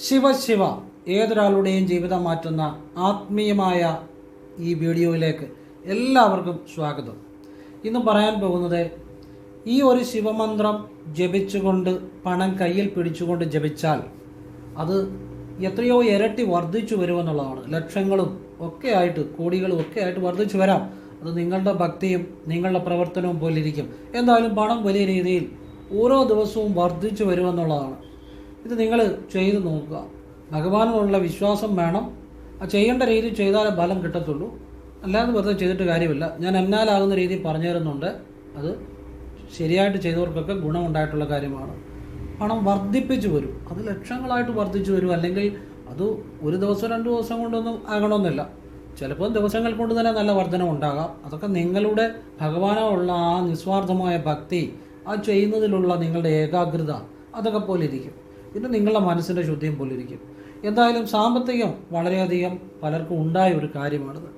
ശിവ ശിവ ഏതൊരാളുടെയും ജീവിതം മാറ്റുന്ന ആത്മീയമായ ഈ വീഡിയോയിലേക്ക് എല്ലാവർക്കും സ്വാഗതം. ഇന്ന് പറയാൻ പോകുന്നത് ഈ ഒരു ശിവമന്ത്രം ജപിച്ചുകൊണ്ട് പണം കയ്യിൽ പിടിച്ചുകൊണ്ട് ജപിച്ചാൽ അത് എത്രയോ ഇരട്ടി വർദ്ധിച്ചു വരുമെന്നുള്ളതാണ്. ലക്ഷങ്ങളും ഒക്കെ ആയിട്ട് കോടികളും ഒക്കെ ആയിട്ട് വർദ്ധിച്ചു വരാം. അത് നിങ്ങളുടെ ഭക്തിയും നിങ്ങളുടെ പ്രവർത്തനവും പോലിരിക്കും. എന്തായാലും പണം വലിയ രീതിയിൽ ഓരോ ദിവസവും വർദ്ധിച്ചു വരുമെന്നുള്ളതാണ്. ഇത് നിങ്ങൾ ചെയ്തു നോക്കുക. ഭഗവാനോടുള്ള വിശ്വാസം വേണം. ആ ചെയ്യേണ്ട രീതി ചെയ്താലേ ഫലം കിട്ടത്തുള്ളൂ. അല്ലാതെ വെറുതെ ചെയ്തിട്ട് കാര്യമില്ല. ഞാൻ എന്നാലാകുന്ന രീതിയിൽ പറഞ്ഞു തരുന്നുണ്ട്. അത് ശരിയായിട്ട് ചെയ്തവർക്കൊക്കെ ഗുണമുണ്ടായിട്ടുള്ള കാര്യമാണ്. പണം വർദ്ധിപ്പിച്ചു വരും. അത് ലക്ഷങ്ങളായിട്ട് വർദ്ധിച്ചു വരും. അല്ലെങ്കിൽ അത് ഒരു ദിവസം രണ്ട് ദിവസം കൊണ്ടൊന്നും ആകണമെന്നില്ല. ചിലപ്പോൾ ദിവസങ്ങൾ കൊണ്ട് തന്നെ നല്ല വർധനം ഉണ്ടാകാം. അതൊക്കെ നിങ്ങളുടെ ഭഗവാനോടുള്ള ആ നിസ്വാർത്ഥമായ ഭക്തി ആ ചെയ്യുന്നതിലുള്ള നിങ്ങളുടെ ഏകാഗ്രത അതൊക്കെ പോലെ ഇരിക്കും. പിന്നെ നിങ്ങളുടെ മനസ്സിന്റെ ശുദ്ധിയും പോലെ ഇരിക്കും എന്തായാലും സാമ്പത്തികം വളരെയധികം പലർക്കും ഉണ്ടായ ഒരു കാര്യമാണിത്.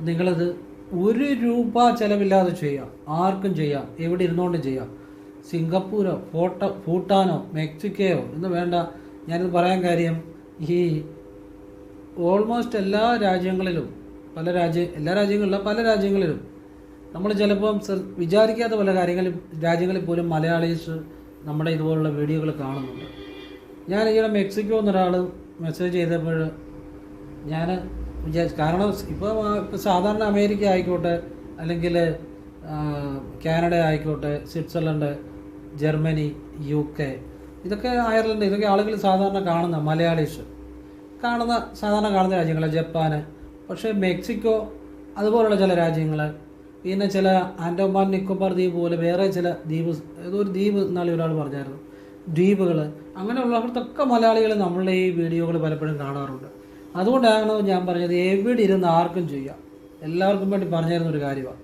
നിങ്ങളിത് ഒരു രൂപ ചിലവില്ലാതെ ചെയ്യാം. ആർക്കും ചെയ്യാം. എവിടെ ഇരുന്നുകൊണ്ടും ചെയ്യാം. സിംഗപ്പൂരോ ഫോട്ടോ ഭൂട്ടാനോ മെക്സിക്കയോ എന്ന് വേണ്ട. ഞാനിത് പറയാൻ കാര്യം ഈ ഓൾമോസ്റ്റ് എല്ലാ രാജ്യങ്ങളിലും പല രാജ്യ എല്ലാ രാജ്യങ്ങളിലും പല രാജ്യങ്ങളിലും നമ്മൾ ചിലപ്പം വിചാരിക്കാത്ത പല കാര്യങ്ങളും രാജ്യങ്ങളിൽ പോലും മലയാളീസ് നമ്മുടെ ഇതുപോലുള്ള വീഡിയോകൾ കാണുന്നുണ്ട്. ഞാൻ ഈയിടെ മെക്സിക്കോ എന്നൊരാൾ മെസ്സേജ് ചെയ്തപ്പോൾ ഞാൻ വിചാരിച്ചു കാരണം ഇപ്പോൾ സാധാരണ അമേരിക്ക ആയിക്കോട്ടെ അല്ലെങ്കിൽ കാനഡ ആയിക്കോട്ടെ സ്വിറ്റ്സർലൻഡ് ജർമ്മനി യു കെ ഇതൊക്കെ അയർലൻഡ് ഇതൊക്കെ ആളുകൾ സാധാരണ കാണുന്ന മലയാളീസ് കാണുന്ന സാധാരണ കാണുന്ന രാജ്യങ്ങൾ ജപ്പാന്. പക്ഷേ മെക്സിക്കോ അതുപോലുള്ള ചില രാജ്യങ്ങൾ പിന്നെ ചില ആൻഡോമാൻ നിക്കോബാർ ദ്വീപ് പോലെ വേറെ ചില ദ്വീപ് ഏതോ ഒരു ദ്വീപ് എന്നാളെ ഒരാൾ പറഞ്ഞായിരുന്നു. ദ്വീപുകൾ അങ്ങനെയുള്ളവർക്കൊക്കെ മലയാളികൾ നമ്മളുടെ ഈ വീഡിയോകൾ പലപ്പോഴും കാണാറുണ്ട്. അതുകൊണ്ടാണ് ഞാൻ പറഞ്ഞത് എവിടെ ഇരുന്ന് ആർക്കും ചെയ്യാം. എല്ലാവർക്കും വേണ്ടി പറഞ്ഞു തരുന്ന ഒരു കാര്യമാണ്.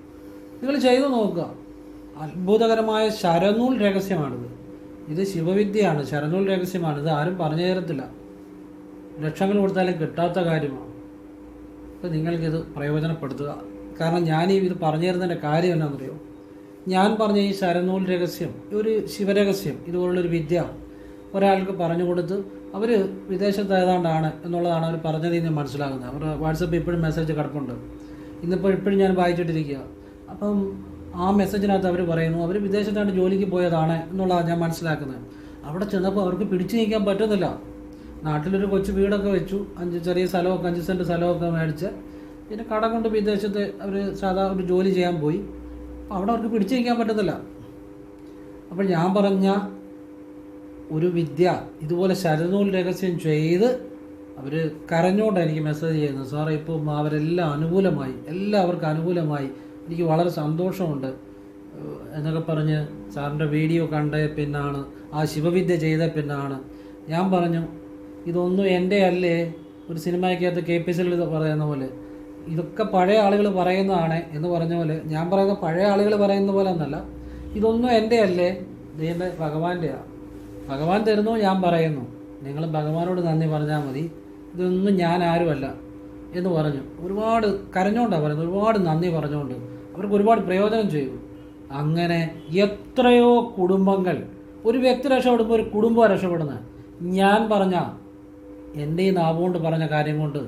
നിങ്ങൾ ചെയ്തു നോക്കുക. അത്ഭുതകരമായ ശരനൂൽ രഹസ്യമാണിത്. ഇത് ശിവവിദ്യയാണ്. ശരനൂൽ രഹസ്യമാണ് ഇത് ആരും പറഞ്ഞു തരത്തില്ല. ലക്ഷങ്ങൾ കൊടുത്താലും കിട്ടാത്ത കാര്യമാണ്. അപ്പോൾ നിങ്ങൾക്കിത് പ്രയോജനപ്പെടുത്തുക. കാരണം ഞാൻ ഈ ഇത് പറഞ്ഞു തരുന്നതിന്റെ കാര്യം എന്നാണെന്നറിയോ ഞാൻ പറഞ്ഞ ഈ ശരനൂൽ രഹസ്യം ഒരു ശിവരഹസ്യം ഇതുപോലുള്ളൊരു വിദ്യ ഒരാൾക്ക് പറഞ്ഞു കൊടുത്ത് അവർ വിദേശത്ത് ഏതാണ്ടാണ് എന്നുള്ളതാണ് അവർ പറഞ്ഞതിൽ നിന്ന് മനസ്സിലാകുന്നത്. അവർ വാട്സപ്പിൽ ഇപ്പോഴും മെസ്സേജ് കിടപ്പുണ്ട്. ഇന്നിപ്പോൾ ഇപ്പോഴും ഞാൻ വായിച്ചിട്ടിരിക്കുക അപ്പം ആ മെസ്സേജിനകത്ത് അവർ പറയുന്നു അവർ വിദേശത്താണ് ജോലിക്ക് പോയതാണ് എന്നുള്ളതാണ് ഞാൻ മനസ്സിലാക്കുന്നത്. അവിടെ ചെന്നപ്പോൾ അവർക്ക് പിടിച്ചു നീക്കാൻ പറ്റുന്നില്ല. നാട്ടിലൊരു കൊച്ചു വീടൊക്കെ വെച്ചു. അഞ്ച് ചെറിയ സ്ഥലമൊക്കെ അഞ്ച് സെന്റ് സ്ഥലമൊക്കെ മേടിച്ച് പിന്നെ കട കൊണ്ട് വിദേശത്ത് അവർ സാധാ ഒരു ജോലി ചെയ്യാൻ പോയി. അപ്പോൾ അവിടെ അവർക്ക് പിടിച്ചു നിൽക്കാൻ പറ്റത്തില്ല അപ്പോൾ ഞാൻ പറഞ്ഞ ഒരു വിദ്യ ഇതുപോലെ ശരനൂൽ രഹസ്യം ചെയ്ത് അവർ കരഞ്ഞോണ്ട് എനിക്ക് മെസ്സേജ് ചെയ്യുന്നത്. സാറേ ഇപ്പം അവരെല്ലാം അനുകൂലമായി എല്ലാവർക്കും അനുകൂലമായി. എനിക്ക് വളരെ സന്തോഷമുണ്ട്. എന്നൊക്കെ പറഞ്ഞ് സാറിന്റെ വീഡിയോ കണ്ട പിന്നാണ് ആ ശിവവിദ്യ ചെയ്ത പിന്നാണ്. ഞാൻ പറഞ്ഞു ഇതൊന്നും എന്റെ അല്ലേ? ഒരു സിനിമയ്ക്കകത്ത് കെ പി സിയിൽ പറയുന്ന പോലെ ഇതൊക്കെ പഴയ ആളുകൾ പറയുന്നതാണ് എന്ന് പറഞ്ഞ പോലെ ഞാൻ പറയുന്ന പഴയ ആളുകൾ പറയുന്ന പോലെ എന്നല്ല ഇതൊന്നും എന്റെ അല്ലേ? ദൈവന്റെ ഭഗവാന്റെയാണ് ഭഗവാൻ തരുന്നു ഞാൻ പറയുന്നു. നിങ്ങൾ ഭഗവാനോട് നന്ദി പറഞ്ഞാൽ മതി. ഇതൊന്നും ഞാൻ ആരുമല്ല എന്ന് പറഞ്ഞു. ഒരുപാട് കരഞ്ഞോണ്ടാണ് പറയുന്നത്. ഒരുപാട് നന്ദി പറഞ്ഞുകൊണ്ട് അവർക്ക് ഒരുപാട് പ്രയോജനം ചെയ്തു. അങ്ങനെ എത്രയോ കുടുംബങ്ങൾ ഒരു വ്യക്തി രക്ഷപ്പെടുമ്പോൾ ഒരു കുടുംബം രക്ഷപ്പെടുന്നത് ഞാൻ പറഞ്ഞ എന്റെ ഈ നാവുകൊണ്ട് പറഞ്ഞ കാര്യം കൊണ്ട്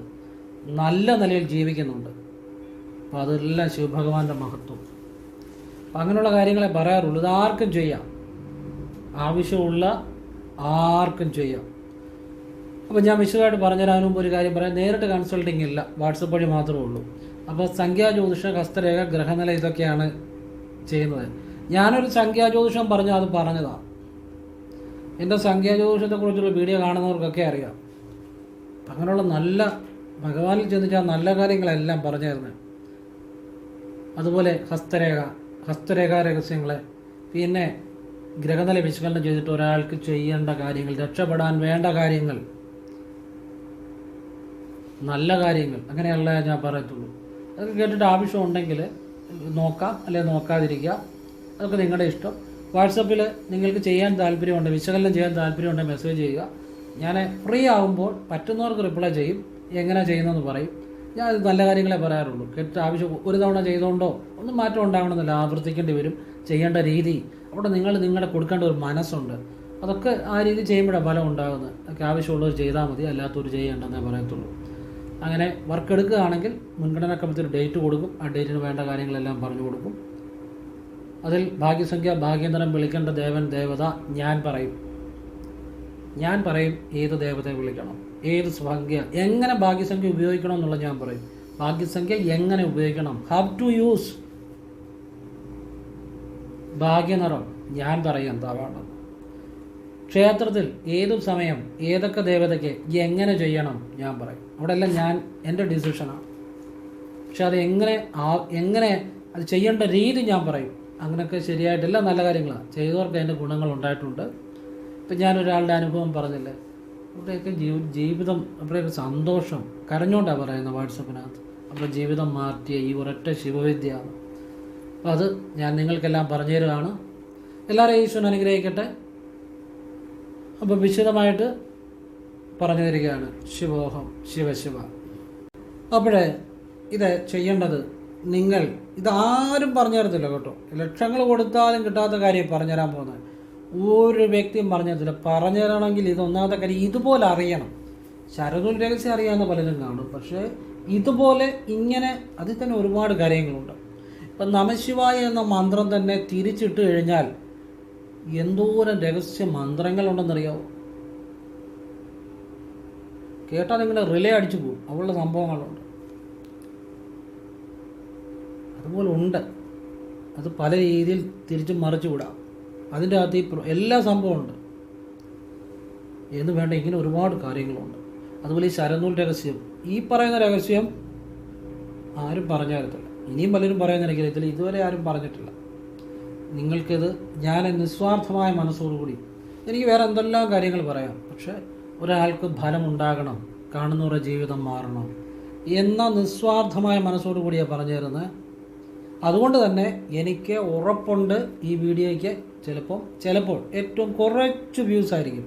നല്ല നിലയിൽ ജീവിക്കുന്നുണ്ട്. അപ്പോൾ അതെല്ലാം ശിവഭഗവാന്റെ മഹത്വം. അപ്പം അങ്ങനെയുള്ള കാര്യങ്ങളെ പറയാറുള്ളൂ. ഇതാർക്കും ചെയ്യാം. ആവശ്യമുള്ള ആർക്കും ചെയ്യാം. അപ്പോൾ ഞാൻ വിശദമായിട്ട് പറഞ്ഞുതരാൻ മുമ്പ് ഒരു കാര്യം പറയാം. നേരിട്ട് കൺസൾട്ടിങ് ഇല്ല. വാട്സപ്പ് വഴി മാത്രമേ ഉള്ളൂ. അപ്പോൾ സംഖ്യാ ജ്യോതിഷം ഹസ്തരേഖ ഗ്രഹനില ഇതൊക്കെയാണ് ചെയ്യുന്നത്. ഞാനൊരു സംഖ്യാ ജ്യോതിഷം പറഞ്ഞു അത് പറഞ്ഞതാണ് എന്റെ സംഖ്യാ ജ്യോതിഷത്തെക്കുറിച്ചുള്ള വീഡിയോ കാണുന്നവർക്കൊക്കെ അറിയാം. അങ്ങനെയുള്ള നല്ല ഭഗവാനിൽ ചെന്നിട്ട് നല്ല കാര്യങ്ങളെല്ലാം പറഞ്ഞു തരുന്നത് അതുപോലെ ഹസ്തരേഖ ഹസ്തരേഖ രഹസ്യങ്ങളെ. പിന്നെ ഗ്രഹനില വിശകലനം ചെയ്തിട്ട് ഒരാൾക്ക് ചെയ്യേണ്ട കാര്യങ്ങൾ രക്ഷപ്പെടാൻ വേണ്ട കാര്യങ്ങൾ നല്ല കാര്യങ്ങൾ അങ്ങനെയുള്ള ഞാൻ പറയത്തുള്ളൂ. അതൊക്കെ കേട്ടിട്ട് ആവശ്യം ഉണ്ടെങ്കിൽ നോക്കാം അല്ലെങ്കിൽ നോക്കാതിരിക്കുക അതൊക്കെ നിങ്ങളുടെ ഇഷ്ടം. വാട്സപ്പിൽ നിങ്ങൾക്ക് ചെയ്യാൻ താല്പര്യമുണ്ട് വിശകലനം ചെയ്യാൻ താല്പര്യമുണ്ട് മെസ്സേജ് ചെയ്യുക. ഞാൻ ഫ്രീ ആകുമ്പോൾ പറ്റുന്നവർക്ക് റിപ്ലൈ ചെയ്യും എങ്ങനെ ചെയ്യുന്നതെന്ന് പറയും. ഞാൻ നല്ല കാര്യങ്ങളെ പറയാറുള്ളൂ. കേട്ടിട്ട് ആവശ്യം ഒരു തവണ ചെയ്തുകൊണ്ടോ ഒന്നും മാറ്റം ഉണ്ടാകണമെന്നില്ല ആവർത്തിക്കേണ്ടി വരും. ചെയ്യേണ്ട രീതി. അവിടെ നിങ്ങൾ നിങ്ങളുടെ കൊടുക്കേണ്ട ഒരു മനസ്സുണ്ട്. അതൊക്കെ ആ രീതി ചെയ്യുമ്പോഴാണ് ഫലം ഉണ്ടാകുന്നത് ഒക്കെ ആവശ്യമുള്ളവർ ചെയ്താൽ മതി അല്ലാത്തവർ ചെയ്യേണ്ടെന്നേ പറയത്തുള്ളൂ. അങ്ങനെ വർക്ക് എടുക്കുകയാണെങ്കിൽ മുൻഗണനാ ഒരു ഡേറ്റ് കൊടുക്കും. ആ ഡേറ്റിന് വേണ്ട കാര്യങ്ങളെല്ലാം പറഞ്ഞു കൊടുക്കും. അതിൽ ഭാഗ്യസംഖ്യ ഭാഗ്യന്തരം വിളിക്കേണ്ട ദേവൻ ദേവത ഞാൻ പറയും. ഞാൻ പറയും ഏത് ദേവതയെ വിളിക്കണം? ഏത് സംഖ്യ? എങ്ങനെ ഭാഗ്യസംഖ്യ ഉപയോഗിക്കണം എന്നുള്ളത് ഞാൻ പറയും. ഭാഗ്യസംഖ്യ എങ്ങനെ ഉപയോഗിക്കണം? ഹൗ ടു യൂസ് ഭാഗ്യനിറം ഞാൻ പറയും എന്താവാണ് ക്ഷേത്രത്തിൽ ഏതു സമയം ഏതൊക്കെ ദേവതയ്ക്ക് എങ്ങനെ ചെയ്യണം ഞാൻ പറയും. അവിടെ എല്ലാം ഞാൻ എന്റെ ഡിസിഷനാണ് പക്ഷെ അത് എങ്ങനെ ആ എങ്ങനെ അത് ചെയ്യേണ്ട രീതി ഞാൻ പറയും. അങ്ങനെയൊക്കെ ശരിയായിട്ടില്ല നല്ല കാര്യങ്ങളാണ്. ചെയ്തവർക്ക് അതിന്റെ ഗുണങ്ങൾ ഉണ്ടായിട്ടുണ്ട്. ഇപ്പം ഞാനൊരാളുടെ അനുഭവം പറഞ്ഞില്ലേ? അവിടെയൊക്കെ ജീവ ജീവിതം അവിടെയൊക്കെ സന്തോഷം കരഞ്ഞുകൊണ്ടാണ് പറയുന്നത് വാട്സപ്പിനകത്ത്. അപ്പോൾ ജീവിതം മാറ്റിയ ഈ ഒരൊറ്റ ശിവവിദ്യയാണ്. അപ്പോൾ അത് ഞാൻ നിങ്ങൾക്കെല്ലാം പറഞ്ഞു തരുകയാണ് എല്ലാവരെയും ഈശ്വരൻ അനുഗ്രഹിക്കട്ടെ. അപ്പോൾ വിശദമായിട്ട് പറഞ്ഞു തരികയാണ് ശിവോഹം ശിവശിവ അപ്പോഴേ ഇത് ചെയ്യേണ്ടത് നിങ്ങൾ ഇതാരും പറഞ്ഞു തരത്തില്ല കേട്ടോ. ലക്ഷങ്ങൾ കൊടുത്താലും കിട്ടാത്ത കാര്യം പറഞ്ഞു തരാൻ പോകുന്നത്. ഒരു വ്യക്തിയും പറഞ്ഞു തരത്തില്ല. പറഞ്ഞു തരണമെങ്കിൽ ഇത് ഒന്നാമത്തെ കാര്യം ഇതുപോലെ അറിയണം. ശരതുൽ രഹസ്യം അറിയാവുന്ന പലരും കാണും. പക്ഷേ ഇതുപോലെ ഇങ്ങനെ അതിൽ തന്നെ ഒരുപാട് കാര്യങ്ങളുണ്ട്. ഇപ്പം നമശിവായ എന്ന മന്ത്രം തന്നെ തിരിച്ചിട്ട് കഴിഞ്ഞാൽ എന്തോരം രഹസ്യ മന്ത്രങ്ങളുണ്ടെന്നറിയാവോ കേട്ടാൽ നിങ്ങളെ റിലേ അടിച്ചു പോകും. അവളുടെ സംഭവങ്ങളുണ്ട്. അതുപോലെ ഉണ്ട്. അത് പല രീതിയിൽ തിരിച്ചും മറിച്ചു വിടാം. അതിന്റെ അകത്ത് ഈ എല്ലാ സംഭവമുണ്ട് എന്ന് വേണ്ട ഇങ്ങനെ ഒരുപാട് കാര്യങ്ങളുണ്ട്. അതുപോലെ ഈ ശരനൂൽ രഹസ്യം. ഈ പറയുന്ന രഹസ്യം ആരും പറഞ്ഞു തരത്തില്ല ഇനിയും പലരും പറയുന്ന രഹസ്യത്തിൽ ഇതുവരെ ആരും പറഞ്ഞിട്ടില്ല. നിങ്ങൾക്കിത് ഞാൻ നിസ്വാർത്ഥമായ മനസ്സോടുകൂടി എനിക്ക് വേറെ എന്തെല്ലാം കാര്യങ്ങൾ പറയാം. പക്ഷേ ഒരാൾക്ക് ഫലമുണ്ടാകണം കാണുന്നവരുടെ ജീവിതം മാറണം എന്ന നിസ്വാർത്ഥമായ മനസ്സോടുകൂടിയാണ് പറഞ്ഞു തരുന്നത്. അതുകൊണ്ട് തന്നെ എനിക്ക് ഉറപ്പുണ്ട് ഈ വീഡിയോയ്ക്ക് ചിലപ്പോൾ ചിലപ്പോൾ ഏറ്റവും കുറച്ച് വ്യൂസ് ആയിരിക്കും.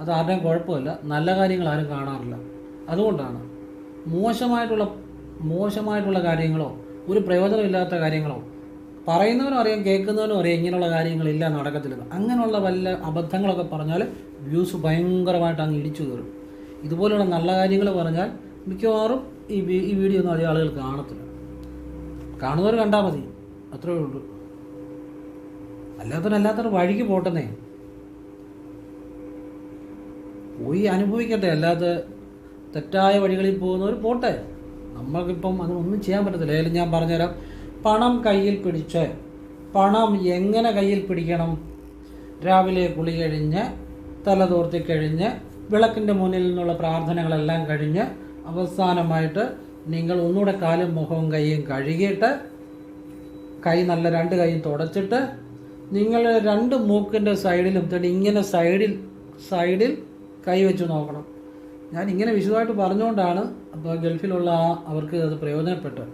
അത് ആരുടെയും കുഴപ്പമില്ല. നല്ല കാര്യങ്ങൾ ആരും കാണാറില്ല. അതുകൊണ്ടാണ് മോശമായിട്ടുള്ള മോശമായിട്ടുള്ള കാര്യങ്ങളോ ഒരു പ്രയോജനമില്ലാത്ത കാര്യങ്ങളോ? പറയുന്നവനും അറിയാം കേൾക്കുന്നവനും അറിയാം ഇങ്ങനെയുള്ള കാര്യങ്ങളില്ല നടക്കത്തില്ല അങ്ങനെയുള്ള വല്ല അബദ്ധങ്ങളൊക്കെ പറഞ്ഞാൽ വ്യൂസ് ഭയങ്കരമായിട്ട് അങ്ങ് ഇടിച്ചു കയറും. ഇതുപോലെയുള്ള നല്ല കാര്യങ്ങൾ പറഞ്ഞാൽ മിക്കവാറും ഈ ഈ വീഡിയോ ഒന്നും അധികം ആളുകൾ കാണത്തില്ല. കാണുന്നവർ കണ്ടാൽ മതി. അത്രേ ഉള്ളൂ. അല്ലാത്തവരും അല്ലാത്തവർ വഴിക്ക് പോട്ടെന്നേ. പോയി അനുഭവിക്കട്ടെ. അല്ലാതെ തെറ്റായ വഴികളിൽ പോകുന്നവർ പോട്ടെ. നമ്മൾക്കിപ്പം അതൊന്നും ചെയ്യാൻ പറ്റത്തില്ല. ഏതായാലും ഞാൻ പറഞ്ഞുതരാം. പണം കയ്യിൽ പിടിച്ച് പണം എങ്ങനെ കയ്യിൽ പിടിക്കണം? രാവിലെ കുളി കഴിഞ്ഞ് തലതോർത്തി കഴിഞ്ഞ് വിളക്കിന്റെ മുന്നിൽ നിന്നുള്ള പ്രാർത്ഥനകളെല്ലാം കഴിഞ്ഞ് അവസാനമായിട്ട് നിങ്ങൾ ഒന്നുകൂടെ കാലും മുഖവും കൈയും കഴുകിയിട്ട് കൈ നല്ല രണ്ട് കൈയും തുടച്ചിട്ട് നിങ്ങൾ രണ്ട് മൂക്കിന്റെ സൈഡിലും തന്നെ ഇങ്ങനെ സൈഡിൽ സൈഡിൽ കൈ വെച്ച് നോക്കണം. ഞാൻ ഇങ്ങനെ വിശദമായിട്ട് പറഞ്ഞുകൊണ്ടാണ് അപ്പോൾ ഗൾഫിലുള്ള അവർക്ക് അത് പ്രയോജനപ്പെട്ടത്.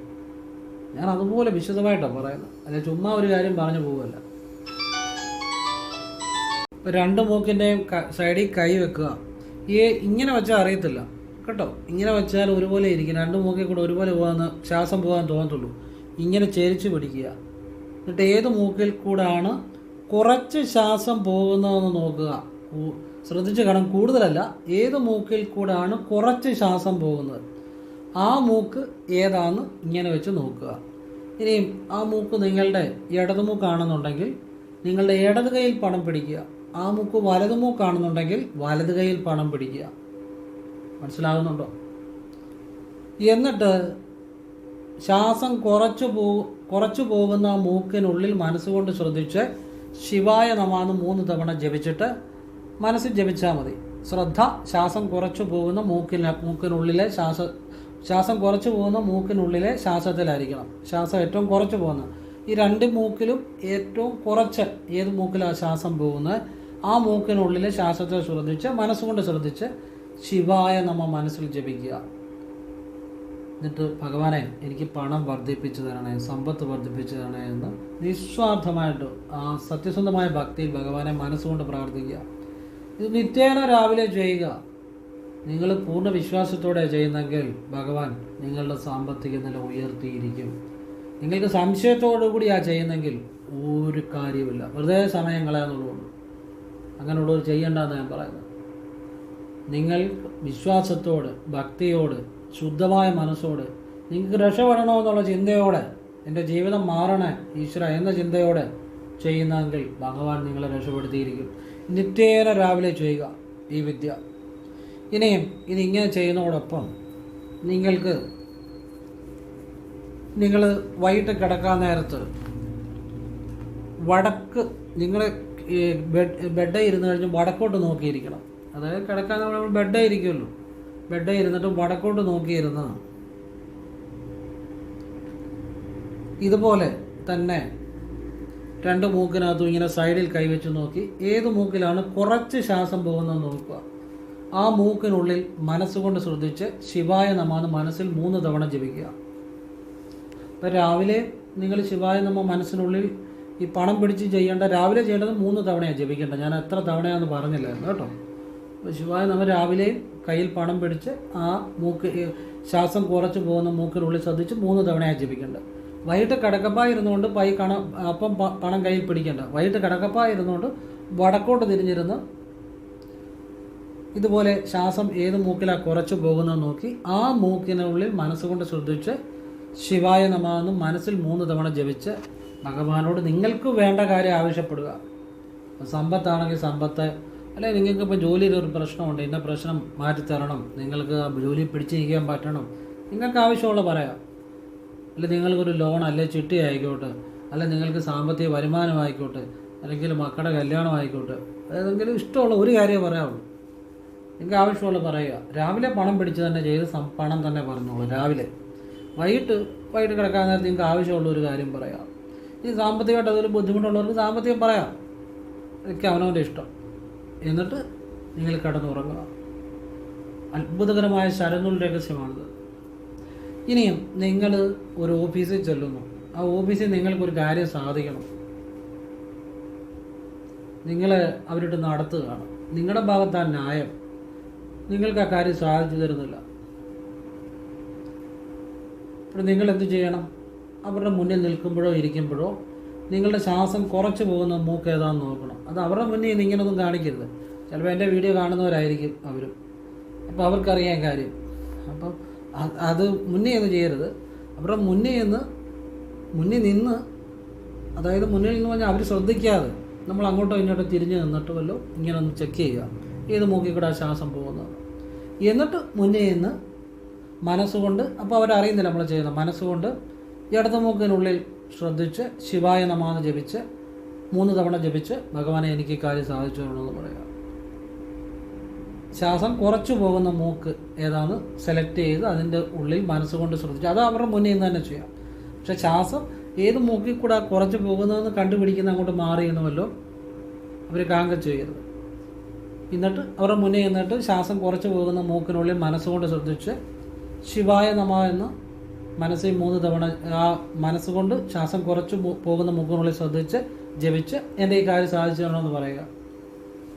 ഞാൻ അതുപോലെ വിശദമായിട്ടാണ് പറയുന്നത്. അല്ലെ ചുമ്മാ ഒരു കാര്യം പറഞ്ഞു പോകുമല്ല ഇപ്പോൾ രണ്ട് മൂക്കിന്റെയും സൈഡിൽ കൈ വെക്കുക. ഈ ഇങ്ങനെ വെച്ചാൽ അറിയത്തില്ല. കേട്ടോ? ഇങ്ങനെ വെച്ചാൽ ഒരുപോലെ ഇരിക്കും. രണ്ട് മൂക്കിൽ കൂടെ ഒരുപോലെ പോകാമെന്ന് ശ്വാസം പോകാൻ തോന്നത്തുള്ളൂ. ഇങ്ങനെ ചെരിച്ച് പിടിക്കുക. എന്നിട്ട് ഏത് മൂക്കിൽ കൂടാണ് കുറച്ച് ശ്വാസം പോകുന്നതെന്ന് നോക്കുക. ശ്രദ്ധിച്ച് കാണാം കൂടുതലല്ല. ഏത് മൂക്കിൽ കൂടാണ് കുറച്ച് ശ്വാസം പോകുന്നത്? ആ മൂക്ക് ഏതാന്ന് ഇങ്ങനെ വെച്ച് നോക്കുക. ഇനിയും ആ മൂക്ക് നിങ്ങളുടെ ഇടത് മൂക്കാണെന്നുണ്ടെങ്കിൽ നിങ്ങളുടെ ഇടത് കൈയിൽ പണം പിടിക്കുക. ആ മൂക്ക് വലത് മൂക്കാണെന്നുണ്ടെങ്കിൽ വലത് കൈയിൽ പണം പിടിക്കുക. മനസ്സിലാകുന്നുണ്ടോ? എന്നിട്ട് ശ്വാസം കുറച്ചു പോ കുറച്ചു പോകുന്ന ആ മൂക്കിനുള്ളിൽ മനസ്സുകൊണ്ട് ശ്രദ്ധിച്ച് ശിവായ നമാന്ന് മൂന്ന് തവണ ജപിച്ചിട്ട് മനസ്സിൽ ജപിച്ചാൽ മതി. ശ്രദ്ധ ശ്വാസം കുറച്ചു പോകുന്ന മൂക്കിന് മൂക്കിനുള്ളിലെ ശ്വാസ ശ്വാസം കുറച്ചു പോകുന്ന മൂക്കിനുള്ളിലെ ശ്വാസത്തിലായിരിക്കണം. ശ്വാസം ഏറ്റവും കുറച്ചു പോകുന്ന. ഈ രണ്ട് മൂക്കിലും ഏറ്റവും കുറച്ച് ഏത് മൂക്കിലാണ് ശ്വാസം പോകുന്നത്? ആ മൂക്കിനുള്ളിലെ ശ്വാസത്തെ ശ്രദ്ധിച്ച് മനസ്സുകൊണ്ട് ശ്രദ്ധിച്ച് ശിവായ നമ്മ മനസ്സിൽ ജപിക്കുക. എന്നിട്ട് ഭഗവാനെ എനിക്ക് പണം വർദ്ധിപ്പിച്ചു തരണേ സമ്പത്ത് വർദ്ധിപ്പിച്ചു തരണേ എന്ന് നിസ്വാർത്ഥമായിട്ട് ആ സത്യസന്ധമായ ഭക്തിയിൽ ഭഗവാനെ മനസ്സുകൊണ്ട് പ്രാർത്ഥിക്കുക. ഇത് നിത്യേന രാവിലെ ചെയ്യുക. നിങ്ങൾ പൂർണ വിശ്വാസത്തോടെ ചെയ്യുന്നെങ്കിൽ ഭഗവാൻ നിങ്ങളുടെ സാമ്പത്തിക നില ഉയർത്തിയിരിക്കും. നിങ്ങൾക്ക് സംശയത്തോടു ആ ചെയ്യുന്നെങ്കിൽ ഒരു കാര്യമില്ല വെറുതെ സമയം കളയാന്നുള്ളൂ. അങ്ങനെയുള്ളവർ ചെയ്യേണ്ടെന്ന് ഞാൻ പറയുന്നത്. നിങ്ങൾ വിശ്വാസത്തോട് ഭക്തിയോട് ശുദ്ധമായ മനസ്സോട് നിങ്ങൾക്ക് രക്ഷപ്പെടണമെന്നുള്ള ചിന്തയോടെ എന്റെ ജീവിതം മാറണേ ഈശ്വര എന്ന ചിന്തയോടെ ചെയ്യുന്നെങ്കിൽ ഭഗവാൻ നിങ്ങളെ രക്ഷപ്പെടുത്തിയിരിക്കും. നിത്യേന രാവിലെ ചെയ്യുക ഈ വിദ്യ. ഇനിയും ഇതിങ്ങനെ ചെയ്യുന്നതോടൊപ്പം നിങ്ങൾക്ക് നിങ്ങൾ വൈകിട്ട് കിടക്കാൻ നേരത്ത് വടക്ക് നിങ്ങൾ ബെഡ് ബെഡ് ഇരുന്ന് കഴിഞ്ഞ് വടക്കോട്ട് നോക്കിയിരിക്കണം. അതായത് കിടക്കാൻ നമ്മൾ ബെഡേ ഇരിക്കുമല്ലോ. ബെഡ് ഇരുന്നിട്ട് വടക്കോട്ട് നോക്കിയിരുന്ന് ഇതുപോലെ തന്നെ രണ്ട് മൂക്കിനകത്തും ഇങ്ങനെ സൈഡിൽ കൈവച്ച് നോക്കി ഏത് മൂക്കിലാണ് കുറച്ച് ശ്വാസം പോകുന്നത് നോക്കുക ആ മൂക്കിനുള്ളിൽ മനസ്സുകൊണ്ട് ശ്രദ്ധിച്ച് ശിവായ നമാന്ന് മനസ്സിൽ മൂന്ന് തവണ ജപിക്കുക. ഇപ്പം രാവിലെ നിങ്ങൾ ശിവായ നമ്മ മനസ്സിനുള്ളിൽ ഈ പണം പിടിച്ച് ചെയ്യേണ്ട രാവിലെ ചെയ്യേണ്ടത് മൂന്ന് തവണയാണ് ജപിക്കേണ്ടത്. ഞാൻ എത്ര തവണയാണെന്ന് പറഞ്ഞില്ലായിരുന്നു കേട്ടോ. അപ്പോൾ ശിവായ നമ്മ രാവിലെയും കയ്യിൽ പണം പിടിച്ച് ആ മൂക്ക് ശ്വാസം കുറച്ച് പോകുന്ന മൂക്കിനുള്ളിൽ ശ്രദ്ധിച്ച് മൂന്ന് തവണയാണ് ജപിക്കേണ്ടത്. വൈകിട്ട് കിടക്കപ്പാ ഇരുന്നുകൊണ്ട് പൈ കണ അപ്പം പണം കയ്യിൽ പിടിക്കേണ്ട. വൈകിട്ട് കിടക്കപ്പാ ഇരുന്നുകൊണ്ട് വടക്കോട്ട് തിരിഞ്ഞിരുന്ന് ഇതുപോലെ ശ്വാസം ഏത് മൂക്കിലാണ് കുറച്ച് പോകുന്നത് നോക്കി ആ മൂക്കിനുള്ളിൽ മനസ്സുകൊണ്ട് ശ്രദ്ധിച്ച് ശിവായ നമാന്നും മനസ്സിൽ മൂന്ന് തവണ ജപിച്ച് ഭഗവാനോട് നിങ്ങൾക്ക് വേണ്ട കാര്യം ആവശ്യപ്പെടുക. സമ്പത്താണെങ്കിൽ സമ്പത്ത് അല്ലെ നിങ്ങൾക്ക് ഇപ്പോൾ ജോലിയിൽ ഒരു പ്രശ്നമുണ്ട് ഇന്ന പ്രശ്നം മാറ്റിത്തരണം നിങ്ങൾക്ക് ജോലി പിടിച്ച് നീക്കാൻ പറ്റണം നിങ്ങൾക്ക് ആവശ്യമുള്ള പറയാം. അല്ലെ നിങ്ങൾക്കൊരു ലോൺ അല്ലെ ചിട്ടി ആയിക്കോട്ടെ. അല്ലെ നിങ്ങൾക്ക് സാമ്പത്തിക വരുമാനം ആയിക്കോട്ടെ. അല്ലെങ്കിൽ മക്കളുടെ കല്യാണം ആയിക്കോട്ടെ. ഏതെങ്കിലും ഇഷ്ടമുള്ള ഒരു കാര്യമേ പറയാവുള്ളൂ നിങ്ങൾക്ക് ആവശ്യമുള്ള പറയുക. രാവിലെ പണം പിടിച്ച് തന്നെ ചെയ്ത് പണം തന്നെ പറഞ്ഞോളൂ രാവിലെ. വൈകിട്ട് വൈകിട്ട് കിടക്കാൻ നേരത്ത് നിങ്ങൾക്ക് ആവശ്യമുള്ള ഒരു കാര്യം പറയാം. ഈ സാമ്പത്തികമായിട്ട് അതൊരു ബുദ്ധിമുട്ടുള്ളവർക്ക് സാമ്പത്തികം പറയാം. ഇതൊക്കെ അവനവന്റെ ഇഷ്ടം. എന്നിട്ട് നിങ്ങൾ കിടന്നുറങ്ങുക. അത്ഭുതകരമായ ശരങ്ങളുടെ രഹസ്യമാണിത്. ഇനിയും നിങ്ങൾ ഒരു ഓഫീസിൽ ചെല്ലുന്നു. ആ ഓഫീസിൽ നിങ്ങൾക്കൊരു കാര്യം സാധിക്കണം. നിങ്ങൾ അവരുടെ നടത്തുകയാണ് നിങ്ങളുടെ ഭാഗത്ത് ആ ന്യായം. നിങ്ങൾക്ക് ആ കാര്യം സാധിച്ചു തരുന്നില്ല. അപ്പോൾ നിങ്ങൾ എന്ത് ചെയ്യണം? അവരുടെ മുന്നിൽ നിൽക്കുമ്പോഴോ ഇരിക്കുമ്പോഴോ നിങ്ങളുടെ ശ്വാസം കുറച്ച് പോകുന്ന മൂക്ക് ഏതാണെന്ന് നോക്കണം. അത് അവരുടെ മുന്നിൽ നിന്ന് കാണിക്കരുത്. ചിലപ്പോൾ എന്റെ വീഡിയോ കാണുന്നവരായിരിക്കും അവരും. അപ്പോൾ അവർക്കറിയാൻ കാര്യം. അപ്പം അത് മുന്നേ ഒന്ന് ചെയ്യരുത്. അവരുടെ മുന്നേ ഒന്ന് മുന്നിൽ നിന്ന് അതായത് മുന്നിൽ നിന്ന് പറഞ്ഞാൽ അവർ ശ്രദ്ധിക്കാതെ നമ്മൾ അങ്ങോട്ടോ ഇങ്ങോട്ടോ തിരിഞ്ഞ് നിന്നിട്ട് വല്ലോ ഇങ്ങനെ ഒന്ന് ചെക്ക് ചെയ്യുക. ഏത് മൂക്കിക്കൂടെ ശ്വാസം പോകുന്നത് എന്നിട്ട് മുന്നേ നിന്ന് മനസ്സുകൊണ്ട് അപ്പോൾ അവരറിയുന്നില്ല നമ്മൾ ചെയ്യുന്നത്. മനസ്സുകൊണ്ട് ഇടത് മൂക്കിനുള്ളിൽ ശ്രദ്ധിച്ച് ശിവായ നമാന്ന് ജപിച്ച് മൂന്ന് തവണ ജപിച്ച് ഭഗവാനെ എനിക്ക് കാര്യം സാധിച്ചു എന്ന് പറയുക ശ്വാസം കുറച്ചു പോകുന്ന മൂക്ക് ഏതാണ്? സെലക്ട് ചെയ്ത് അതിന്റെ ഉള്ളിൽ മനസ്സുകൊണ്ട് ശ്രദ്ധിച്ച് അത് അവരുടെ മുന്നിൽ നിന്ന് തന്നെ ചെയ്യാം. പക്ഷെ ശ്വാസം ഏത് മൂക്കിൽ കൂടെ കുറച്ച് പോകുന്നതെന്ന് കണ്ടുപിടിക്കുന്ന അങ്ങോട്ട് മാറിയെന്നുമല്ലോ അവർ കാങ്ക ചെയ്യരുത്. എന്നിട്ട് അവരുടെ മുന്നിൽ നിന്നിട്ട് ശ്വാസം കുറച്ച് പോകുന്ന മൂക്കിനുള്ളിൽ മനസ്സുകൊണ്ട് ശ്രദ്ധിച്ച് ശിവായ നമ എന്ന് മനസ്സിൽ മൂന്ന് തവണ ആ മനസ്സുകൊണ്ട് ശ്വാസം കുറച്ച് പോകുന്ന മൂക്കിനുള്ളിൽ ശ്രദ്ധിച്ച് ജപിച്ച് എന്റെ ഈ കാര്യം സാധിച്ചു തരണമെന്ന് പറയുക.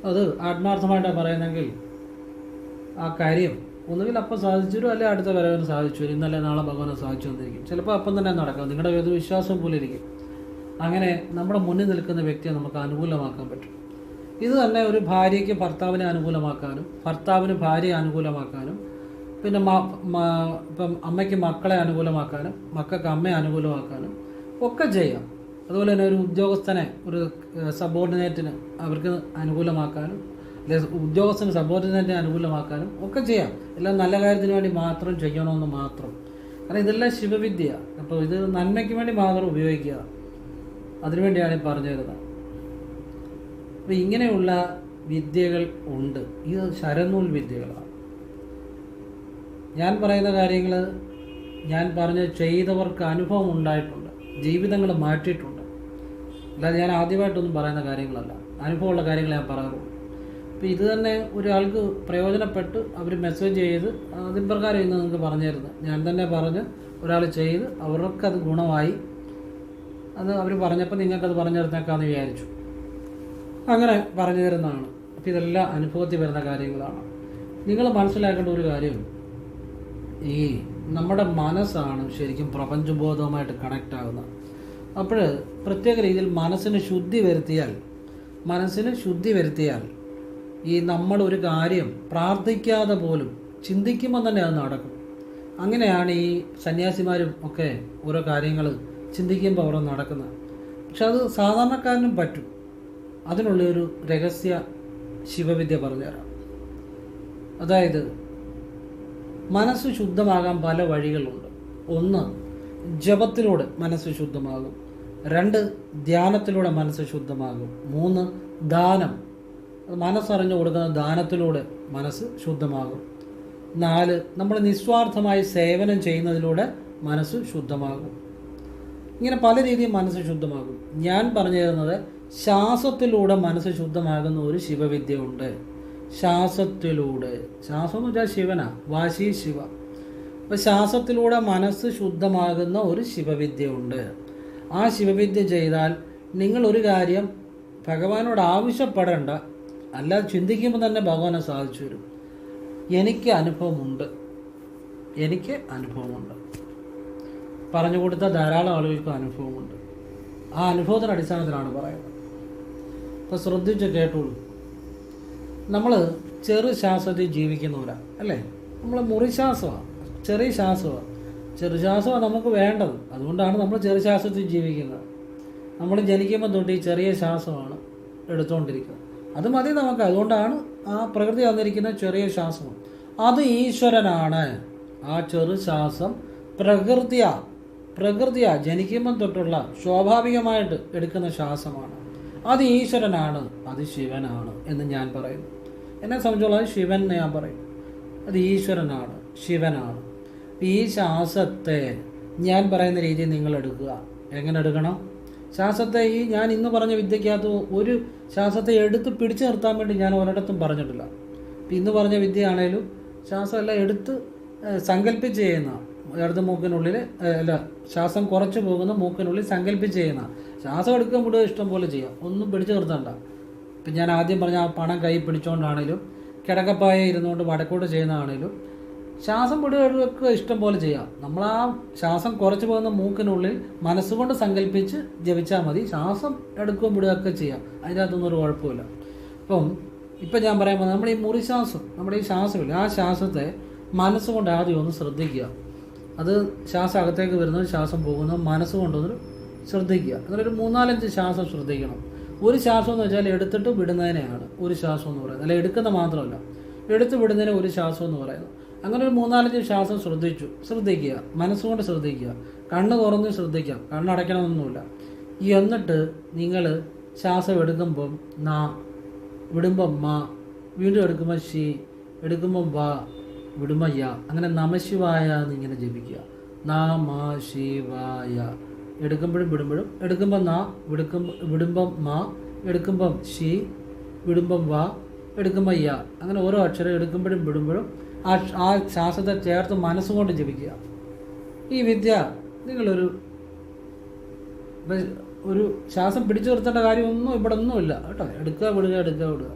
അത് ആത്മാർത്ഥമായിട്ടാണ് പറയുന്നെങ്കിൽ ആ കാര്യം ഒന്നുകിൽ അപ്പം സാധിച്ചു വരും അല്ലെങ്കിൽ അടുത്ത വരവിന് സാധിച്ചു വരും. ഇന്നലെ നാളെ ഭഗവാനെ സാധിച്ചു വന്നിരിക്കും. ചിലപ്പോൾ അപ്പം തന്നെ നടക്കാം നിങ്ങളുടെ ഏത് വിശ്വാസം പോലെ ഇരിക്കും. അങ്ങനെ നമ്മുടെ മുന്നിൽ നിൽക്കുന്ന വ്യക്തിയെ നമുക്ക് അനുകൂലമാക്കാൻ പറ്റും. ഇത് തന്നെ ഒരു ഭാര്യയ്ക്ക് ഭർത്താവിനെ അനുകൂലമാക്കാനും ഭർത്താവിന് ഭാര്യയെ അനുകൂലമാക്കാനും പിന്നെ ഇപ്പം അമ്മയ്ക്ക് മക്കളെ അനുകൂലമാക്കാനും മക്കൾക്ക് അമ്മയെ അനുകൂലമാക്കാനും ഒക്കെ ചെയ്യാം. അതുപോലെ തന്നെ ഒരു ഉദ്യോഗസ്ഥനെ ഒരു സബോർഡിനേറ്റിന് അവർക്ക് അനുകൂലമാക്കാനും ഉദ്യോഗസ്ഥന് സബോർഡിനേറ്റിനെ അനുകൂലമാക്കാനും ഒക്കെ ചെയ്യാം. എല്ലാം നല്ല കാര്യത്തിന് വേണ്ടി മാത്രം ചെയ്യണമെന്ന് മാത്രം. കാരണം ഇതെല്ലാം ശിവവിദ്യ. അപ്പോൾ ഇത് നന്മയ്ക്ക് വേണ്ടി മാത്രം ഉപയോഗിക്കുക. അതിനുവേണ്ടിയാണ് ഈ പറഞ്ഞു അപ്പോൾ ഇങ്ങനെയുള്ള വിദ്യകൾ ഉണ്ട്. ഇത് ശരനൂൽ വിദ്യകളാണ്. ഞാൻ പറയുന്ന കാര്യങ്ങൾ ഞാൻ പറഞ്ഞ് ചെയ്തവർക്ക് അനുഭവം ഉണ്ടായിട്ടുണ്ട്. ജീവിതങ്ങൾ മാറ്റിയിട്ടുണ്ട്. അല്ലാതെ ഞാൻ ആദ്യമായിട്ടൊന്നും പറയുന്ന കാര്യങ്ങളല്ല. അനുഭവമുള്ള കാര്യങ്ങൾ ഞാൻ പറയാറുള്ളൂ. അപ്പോൾ ഇത് തന്നെ ഒരാൾക്ക് പ്രയോജനപ്പെട്ട്. അവർ മെസ്സേജ് ചെയ്ത് അതിൻ പ്രകാരം ഇന്ന് നിങ്ങൾക്ക് പറഞ്ഞു തരുന്നത് ഞാൻ തന്നെ പറഞ്ഞ് ഒരാൾ ചെയ്ത് അവർക്കത് ഗുണമായി. അത് അവർ പറഞ്ഞപ്പോൾ നിങ്ങൾക്കത് പറഞ്ഞു തരുന്നേക്കാന്ന് വിചാരിച്ചു. അങ്ങനെ പറഞ്ഞു തരുന്നതാണ്. അപ്പോൾ ഇതെല്ലാം അനുഭവത്തിൽ വരുന്ന കാര്യങ്ങളാണ്. നിങ്ങൾ മനസ്സിലാക്കേണ്ട ഒരു കാര്യം ഈ നമ്മുടെ മനസ്സാണ് ശരിക്കും പ്രപഞ്ചബോധവുമായിട്ട് കണക്റ്റ് ആകുന്നത് അപ്പോൾ പ്രത്യേക രീതിയിൽ മനസ്സിന് ശുദ്ധി വരുത്തിയാൽ മനസ്സിന് ശുദ്ധി വരുത്തിയാൽ ഈ നമ്മൾ ഒരു കാര്യം പ്രാർത്ഥിക്കാതെ പോലും ചിന്തിക്കുമ്പോൾ തന്നെ അത് നടക്കും. അങ്ങനെയാണ് ഈ സന്യാസിമാരും ഒക്കെ ഓരോ കാര്യങ്ങൾ ചിന്തിക്കുമ്പോൾ അവിടെ നടക്കുന്നത്. പക്ഷെ അത് സാധാരണക്കാരനും പറ്റും. അതിനുള്ളൊരു രഹസ്യ ശിവവിദ്യ പറഞ്ഞുതരാം. അതായത് മനസ്സ് ശുദ്ധമാകാൻ പല വഴികളുണ്ട്. ഒന്ന് ജപത്തിലൂടെ മനസ്സ് ശുദ്ധമാകും. രണ്ട് ധ്യാനത്തിലൂടെ മനസ്സ് ശുദ്ധമാകും. മൂന്ന് ദാനം. മനസ്സറിഞ്ഞു കൊടുക്കുന്ന ദാനത്തിലൂടെ മനസ്സ് ശുദ്ധമാകും. നാല് നമ്മൾ നിസ്വാർത്ഥമായി സേവനം ചെയ്യുന്നതിലൂടെ മനസ്സ് ശുദ്ധമാകും. ഇങ്ങനെ പല രീതിയിൽ മനസ്സ് ശുദ്ധമാകും. ഞാൻ പറഞ്ഞു തരുന്നത് ശ്വാസത്തിലൂടെ മനസ്സ് ശുദ്ധമാകുന്ന ഒരു ശിവവിദ്യ ഉണ്ട് ശ്വാസത്തിലൂടെ. ശ്വാസം എന്ന് വെച്ചാൽ ശിവനാ വാശി ശിവ. അപ്പോൾ ശ്വാസത്തിലൂടെ മനസ്സ് ശുദ്ധമാകുന്ന ഒരു ശിവവിദ്യ ഉണ്ട് ആ ശിവവിദ്യ ചെയ്താൽ നിങ്ങൾ ഒരു കാര്യം ഭഗവാനോട് ആവശ്യപ്പെടേണ്ട. അല്ലാതെ ചിന്തിക്കുമ്പോൾ തന്നെ ഭഗവാനെ സാധിച്ചു വരും. എനിക്ക് അനുഭവമുണ്ട്. എനിക്ക് അനുഭവമുണ്ട്. പറഞ്ഞു കൊടുത്ത ധാരാളം ആളുകൾക്ക് അനുഭവമുണ്ട്. ആ അനുഭവത്തിന്റെ അടിസ്ഥാനത്തിലാണ് പറയുന്നത്. അപ്പോൾ ശ്രദ്ധിച്ച് കേട്ടോളൂ. നമ്മൾ ചെറു ശ്വാസത്തിൽ ജീവിക്കുന്നവരാണ് അല്ലേ? നമ്മൾ മുറി ശ്വാസമാണ് ചെറിയ ശ്വാസമാണ് ചെറു ശ്വാസമാണ് നമുക്ക് വേണ്ടത്. അതുകൊണ്ടാണ് നമ്മൾ ചെറു ശ്വാസത്തിൽ ജീവിക്കുന്നത്. നമ്മൾ ജനിക്കുമ്പോൾ തൊട്ട് ഈ ചെറിയ ശ്വാസമാണ് എടുത്തുകൊണ്ടിരിക്കുന്നത് അത് മതി നമുക്ക്. അതുകൊണ്ടാണ് ആ പ്രകൃതി തന്നിരിക്കുന്ന ചെറിയ ശ്വാസം. അത് ഈശ്വരനാണ്. ആ ചെറു ശ്വാസം പ്രകൃതിയാ. പ്രകൃതിയാ. ജനിക്കുമ്പം തൊട്ടുള്ള സ്വാഭാവികമായിട്ട് എടുക്കുന്ന ശ്വാസമാണ്. അത് ഈശ്വരനാണ്. അത് ശിവനാണ് എന്ന് ഞാൻ പറയും. എന്നെ സംബന്ധിച്ചോളം ശിവൻ എന്ന് ഞാൻ പറയും. അത് ഈശ്വരനാണ്. ശിവനാണ്. ഈ ശ്വാസത്തെ ഞാൻ പറയുന്ന രീതി നിങ്ങൾ എടുക്കുക. എങ്ങനെ എടുക്കണം? ശ്വാസത്തെ ഈ ഞാൻ ഇന്ന് പറഞ്ഞ വിദ്യക്കകത്ത് ഒരു ശ്വാസത്തെ എടുത്ത് പിടിച്ചു നിർത്താൻ വേണ്ടി ഞാൻ ഒരിടത്തും പറഞ്ഞിട്ടില്ല. ഇപ്പം ഇന്ന് പറഞ്ഞ വിദ്യയാണേലും ശ്വാസമെല്ലാം എടുത്ത് സങ്കല്പിച്ച് ചെയ്യുന്ന ഇടത് മൂക്കിനുള്ളിൽ അല്ല ശ്വാസം കുറച്ച് പോകുന്ന മൂക്കിനുള്ളിൽ സങ്കല്പിച്ച് ചെയ്യുന്ന. ശ്വാസം എടുക്കാൻ വിടുക ഇഷ്ടം പോലെ ചെയ്യാം. ഒന്നും പിടിച്ചു നിർത്തണ്ട. ഇപ്പം ഞാൻ ആദ്യം പറഞ്ഞ ആ പണം കൈ പിടിച്ചുകൊണ്ടാണേലും കിടക്കപ്പായ ഇരുന്നുകൊണ്ട് വടക്കോട്ട് ചെയ്യുന്നതാണേലും ശ്വാസം വിടുകയൊക്കെ ഇഷ്ടം പോലെ ചെയ്യാം. നമ്മൾ ആ ശ്വാസം കുറച്ച് പോകുന്ന മൂക്കിനുള്ളിൽ മനസ്സുകൊണ്ട് സങ്കല്പിച്ച് ജപിച്ചാൽ മതി. ശ്വാസം എടുക്കുകയും വിടുകയൊക്കെ ചെയ്യാം. അതിനകത്തൊന്നും ഒരു കുഴപ്പമില്ല അപ്പം ഇപ്പം ഞാൻ പറയാൻ പോകുന്നത് നമ്മുടെ ഈ മുറി ശ്വാസം നമ്മുടെ ഈ ശ്വാസമില്ല ആ ശ്വാസത്തെ മനസ്സുകൊണ്ട് ആദ്യം ഒന്ന് ശ്രദ്ധിക്കുക. അത് ശ്വാസം അകത്തേക്ക് വരുന്നത് ശ്വാസം പോകുന്നത് മനസ്സുകൊണ്ടൊന്ന് ശ്രദ്ധിക്കുക. അങ്ങനെ ഒരു മൂന്നാലഞ്ച് ശ്വാസം ശ്രദ്ധിക്കണം. ഒരു ശ്വാസം എന്ന് വെച്ചാൽ എടുത്തിട്ട് വിടുന്നതിനെയാണ് ഒരു ശ്വാസം എന്ന് പറയുന്നത്. അല്ല എടുക്കുന്ന മാത്രമല്ല. എടുത്ത് വിടുന്നതിന് ഒരു ശ്വാസം എന്ന് പറയുന്നത്. അങ്ങനെ ഒരു മൂന്നാലഞ്ച് ശ്വാസം ശ്രദ്ധിച്ചു. ശ്രദ്ധിക്കുക. മനസ്സുകൊണ്ട് ശ്രദ്ധിക്കുക. കണ്ണ് തുറന്ന് ശ്രദ്ധിക്കാം. കണ്ണടയ്ക്കണമെന്നൊന്നുമില്ല എന്നിട്ട് നിങ്ങൾ ശ്വാസം എടുക്കുമ്പം നാ വിടുമ്പം മാ വീണ്ടും എടുക്കുമ്പോൾ ഷീ എടുക്കുമ്പം വാ വിടുമ്പോൾ യാ. അങ്ങനെ നമശിവായ എന്നിങ്ങനെ ജപിക്കുക. നാ മാ ശിവായ എടുക്കുമ്പോഴും വിടുമ്പോഴും എടുക്കുമ്പം നാ വിടുക്കും വിടുമ്പം മാ എടുക്കുമ്പം ഷീ വിടുമ്പം വാ എടുക്കുമ്പോൾ യാ. അങ്ങനെ ഓരോ അക്ഷരം എടുക്കുമ്പോഴും വിടുമ്പോഴും ആ ആ ശ്വാസത്തെ ചേർത്ത് മനസ്സുകൊണ്ട് ജപിക്കുക. ഈ വിദ്യ നിങ്ങളൊരു ഒരു ശ്വാസം പിടിച്ചു നിർത്തേണ്ട കാര്യമൊന്നും ഇവിടെ ഒന്നുമില്ല. കേട്ടോ. എടുക്കുക വിടുക എടുക്കുക വിടുക.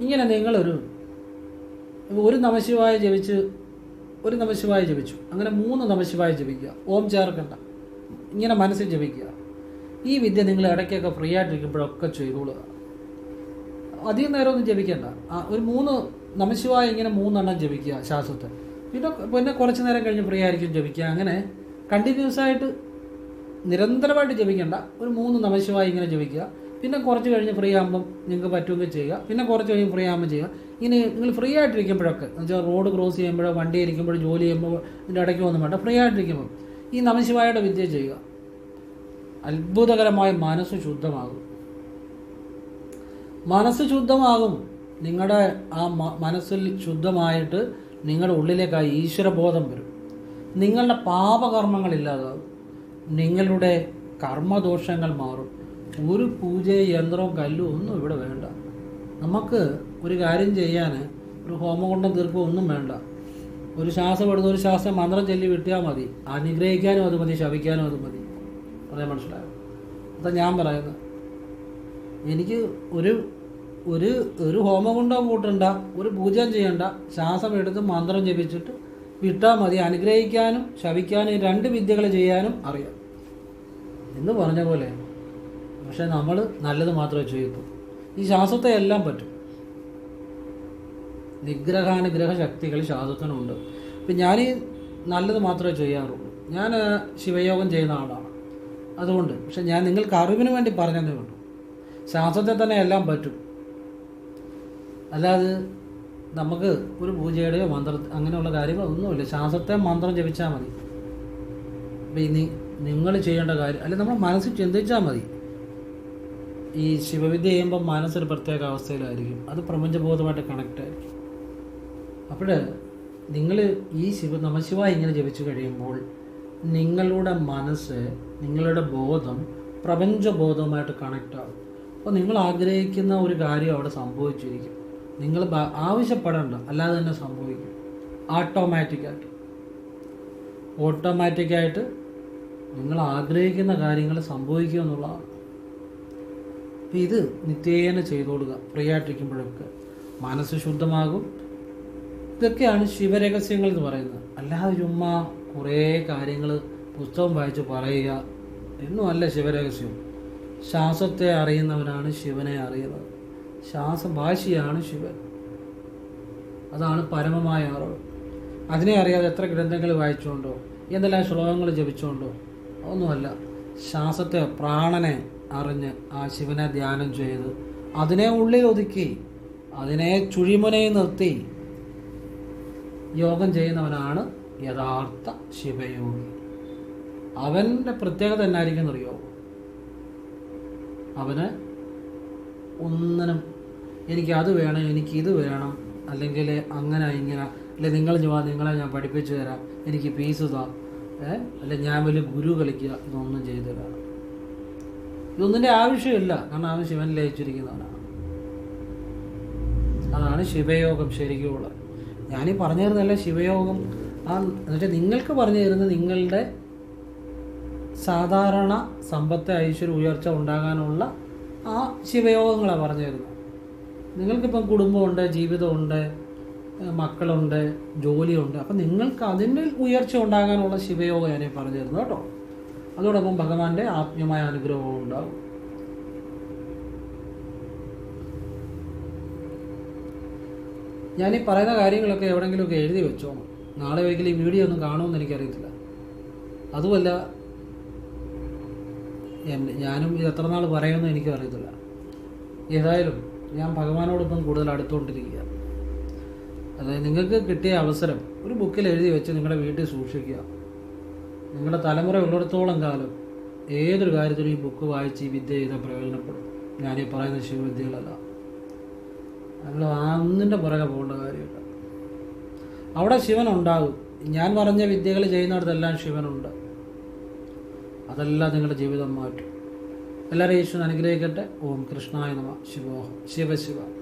ഇങ്ങനെ നിങ്ങളൊരു ഒരു നമശിവായ ജപിച്ച് ഒരു നമശിവായ ജപിച്ചു. അങ്ങനെ മൂന്ന് നമശിവായ ജപിക്കുക. ഓം ചേർക്കണ്ട. ഇങ്ങനെ മനസ്സിൽ ജപിക്കുക. ഈ വിദ്യ നിങ്ങൾ ഇടയ്ക്കൊക്കെ ഫ്രീ ആയിട്ടിരിക്കുമ്പോഴൊക്കെ ചെയ്തോളുക. അധികം നേരമൊന്നും ജപിക്കണ്ട. ഒരു മൂന്ന് നമശിവായ ഇങ്ങനെ മൂന്നെണ്ണം ജപിക്കുക ശ്വാസത്തെ പിന്നെ പിന്നെ കുറച്ച് നേരം കഴിഞ്ഞ് ഫ്രീ ആയിരിക്കും ജപിക്കുക. അങ്ങനെ കണ്ടിന്യൂസ് ആയിട്ട് നിരന്തരമായിട്ട് ജപിക്കേണ്ട. ഒരു മൂന്ന് നമശിവായ ഇങ്ങനെ ജപിക്കുക. പിന്നെ കുറച്ച് കഴിഞ്ഞ് ഫ്രീ ആകുമ്പം നിങ്ങൾക്ക് പറ്റുമെങ്കിൽ ചെയ്യുക. പിന്നെ കുറച്ച് കഴിഞ്ഞ് ഫ്രീ ആകുമ്പോൾ ചെയ്യുക. ഇങ്ങനെ നിങ്ങൾ ഫ്രീ ആയിട്ടിരിക്കുമ്പോഴൊക്കെ എന്ന് വെച്ചാൽ റോഡ് ക്രോസ് ചെയ്യുമ്പോഴോ വണ്ടി ഇരിക്കുമ്പോഴോ ജോലി ചെയ്യുമ്പോൾ ഇതിന്റെ ഇടയ്ക്ക് ഒന്നും വേണ്ട. ഫ്രീ ആയിട്ടിരിക്കുമ്പോൾ ഈ നമശിവായുടെ വിദ്യ ചെയ്യുക. അത്ഭുതകരമായ മനസ്സ് ശുദ്ധമാകും. മനസ്സ് ശുദ്ധമാകും. നിങ്ങളുടെ ആ മനസ്സിൽ ശുദ്ധമായിട്ട് നിങ്ങളുടെ ഉള്ളിലേക്ക് ആ ഈശ്വരബോധം വരും. നിങ്ങളുടെ പാപകർമ്മങ്ങൾ ഇല്ലാതാകും നിങ്ങളുടെ കർമ്മദോഷങ്ങൾ മാറും. ഒരു പൂജ യന്ത്രവും കല്ലും ഒന്നും ഇവിടെ വേണ്ട. നമുക്ക് ഒരു കാര്യം ചെയ്യാൻ ഒരു ഹോമകുണ്ടം തീർക്കും ഒന്നും വേണ്ട. ഒരു ശ്വാസം എടുത്ത് ഒരു ശ്വാസം മന്ത്രം ചൊല്ലി വിട്ടിയാൽ മതി. അനുഗ്രഹിക്കാനും അത് മതി ശവിക്കാനും അത് മതി. അതേ മനസ്സിലായോ അതാ ഞാൻ പറയുന്നത്. എനിക്ക് ഒരു ഒരു ഒരു ഹോമകുണ്ടം കൂട്ടണ്ട ഒരു പൂജയും ചെയ്യണ്ട. ശ്വാസം എടുത്ത് മന്ത്രം ജപിച്ചിട്ട് വിട്ടാൽ മതി. അനുഗ്രഹിക്കാനും ശവിക്കാനും രണ്ട് വിദ്യകൾ ചെയ്യാനും അറിയാം. എന്ന് പറഞ്ഞ പോലെ പക്ഷെ നമ്മൾ നല്ലത് മാത്രമേ ചെയ്യൂ ഈ ശ്വാസത്തെ എല്ലാം പറ്റും. നിഗ്രഹാനുഗ്രഹ ശക്തികൾ ശ്വാസത്തിനുണ്ട്. ഇപ്പം ഞാൻ ഈ നല്ലത് മാത്രമേ ചെയ്യാറുള്ളൂ. ഞാൻ ശിവയോഗം ചെയ്യുന്ന ആളാണ്. അതുകൊണ്ട് പക്ഷെ ഞാൻ നിങ്ങൾക്ക് അറിവിന് വേണ്ടി പറഞ്ഞതേ ഉള്ളൂ. ശ്വാസത്തെ തന്നെ എല്ലാം പറ്റും. അല്ലാതെ നമുക്ക് ഒരു പൂജയുടെയോ മന്ത്ര അങ്ങനെയുള്ള കാര്യങ്ങളൊന്നുമില്ല ശാസ്ത്രത്തെ മന്ത്രം ജപിച്ചാൽ മതി. അപ്പം ഇനി നിങ്ങൾ ചെയ്യേണ്ട കാര്യം അല്ല നമ്മൾ മനസ്സിൽ ചിന്തിച്ചാൽ മതി. ഈ ശിവവിദ്യ ചെയ്യുമ്പോൾ മനസ്സൊരു പ്രത്യേക അവസ്ഥയിലായിരിക്കും. അത് പ്രപഞ്ചബോധമായിട്ട് കണക്റ്റ് ആയിരിക്കും. അപ്പോൾ നിങ്ങൾ ഈ ശിവ നമശിവ ഇങ്ങനെ ജപിച്ചു കഴിയുമ്പോൾ നിങ്ങളുടെ മനസ്സ് നിങ്ങളുടെ ബോധം പ്രപഞ്ചബോധവുമായിട്ട് കണക്റ്റ് ആകും അപ്പോൾ നിങ്ങൾ ആഗ്രഹിക്കുന്ന ഒരു കാര്യം അവിടെ സംഭവിച്ചിരിക്കും. നിങ്ങൾ ആവശ്യപ്പെടേണ്ട. അല്ലാതെ തന്നെ സംഭവിക്കും. ഓട്ടോമാറ്റിക്കായിട്ട് ഓട്ടോമാറ്റിക്കായിട്ട് നിങ്ങൾ ആഗ്രഹിക്കുന്ന കാര്യങ്ങൾ സംഭവിക്കുക എന്നുള്ളതാണ്. അപ്പം ഇത് നിത്യേന ചെയ്തു കൊടുക്കുക. ഫ്രീ ആയിട്ടിരിക്കുമ്പോഴൊക്കെ മനസ്സ് ശുദ്ധമാകും. ഇതൊക്കെയാണ് ശിവരഹസ്യങ്ങൾ എന്ന് പറയുന്നത്. അല്ലാതെ ചുമ്മാ കുറേ കാര്യങ്ങൾ പുസ്തകം വായിച്ച് പറയുക. എന്നുമല്ല ശിവരഹസ്യം. ശ്വാസത്തെ അറിയുന്നവനാണ് ശിവനെ അറിയുന്നത്. ശ്വാസഭാഷയാണ് ശിവൻ. അതാണ് പരമമായ അറിവ്. അതിനെ അറിയാതെ എത്ര ഗ്രന്ഥങ്ങൾ വായിച്ചുകൊണ്ടോ എന്തെല്ലാം ശ്ലോകങ്ങൾ ജപിച്ചുകൊണ്ടോ ഒന്നുമല്ല ശ്വാസത്തെ പ്രാണനെ അറിഞ്ഞ് ആ ശിവനെ ധ്യാനം ചെയ്ത് അതിനെ ഉള്ളിൽ ഒതുക്കി അതിനെ ചുഴിമുനയിൽ നിർത്തി യോഗം ചെയ്യുന്നവനാണ് യഥാർത്ഥ ശിവയോഗി. അവന്റെ പ്രത്യേകത എന്നായിരിക്കും എന്നറിയോ? അവന് ഒന്നിനും എനിക്ക് അത് വേണം എനിക്ക് ഇത് വേണം അല്ലെങ്കിൽ അങ്ങനെ ഇങ്ങനെ അല്ലെ നിങ്ങൾ ഞാൻ നിങ്ങളെ ഞാൻ പഠിപ്പിച്ചു തരാം എനിക്ക് ഫീസ് താ ഏ? അല്ലെ ഞാൻ വലിയ ഗുരു കളിക്കുക ഇതൊന്നും ചെയ്തു തരാം. ഇതൊന്നിന്റെ ആവശ്യമില്ല കാരണം അവൻ ശിവൻ ലയിച്ചിരിക്കുന്നവനാണ് അതാണ് ശിവയോഗം ശരിക്കുമുള്ളത് ഞാനീ പറഞ്ഞു തരുന്നതല്ല ശിവയോഗം? ആ എന്നുവെച്ചാൽ നിങ്ങൾക്ക് പറഞ്ഞു തരുന്നത് നിങ്ങളുടെ സാധാരണ സമ്പത്ത് ഐശ്വര്യ ഉയർച്ച ഉണ്ടാകാനുള്ള ആ ശിവയോഗങ്ങളാണ് പറഞ്ഞു തരുന്നത്. നിങ്ങൾക്കിപ്പം കുടുംബമുണ്ട് ജീവിതമുണ്ട് മക്കളുണ്ട് ജോലിയുണ്ട് അപ്പം നിങ്ങൾക്ക് അതിന്റെ ഉയർച്ച ഉണ്ടാകാനുള്ള ശിവയോഗം ഞാനീ പറഞ്ഞു തരുന്നു കേട്ടോ. അതോടൊപ്പം ഭഗവാന്റെ ആത്മീയമായ അനുഗ്രഹവും ഉണ്ടാവും. ഞാനീ പറയുന്ന കാര്യങ്ങളൊക്കെ എവിടെയെങ്കിലുമൊക്കെ എഴുതി വെച്ചോ നാളെ ഒരിക്കലും ഈ വീഡിയോ ഒന്നും കാണുമെന്ന് എനിക്കറിയത്തില്ല. അതുമല്ല ഞാനും ഇത് എത്ര നാൾ പറയുമെന്ന് എനിക്കും അറിയത്തില്ല. ഏതായാലും ഞാൻ ഭഗവാനോടൊപ്പം കൂടുതൽ അടുത്തുകൊണ്ടിരിക്കുക. അതായത് നിങ്ങൾക്ക് കിട്ടിയ അവസരം ഒരു ബുക്കിൽ എഴുതി വെച്ച് നിങ്ങളുടെ വീട്ടിൽ സൂക്ഷിക്കുക. നിങ്ങളുടെ തലമുറ ഉള്ളിടത്തോളം കാലം ഏതൊരു കാര്യത്തിലും ഈ ബുക്ക് വായിച്ച് ഈ വിദ്യ ചെയ്താൽ പ്രയോജനപ്പെടും. ഞാനീ പറയുന്ന ശിവവിദ്യകളല്ല. നമ്മൾ അന്നിന്റെ പുറകെ പോകേണ്ട കാര്യമില്ല. അവിടെ ശിവൻ ഉണ്ടാകും ഞാൻ പറഞ്ഞ വിദ്യകൾ ചെയ്യുന്നിടത്തെല്ലാം ശിവനുണ്ട്. അതെല്ലാം നിങ്ങളുടെ ജീവിതം മാറ്റും. എല്ലാവരും ഈശ്വരൻ അനുഗ്രഹിക്കട്ടെ. ഓം കൃഷ്ണായ നമ. ശിവോഹം ശിവശിവ ശിവ.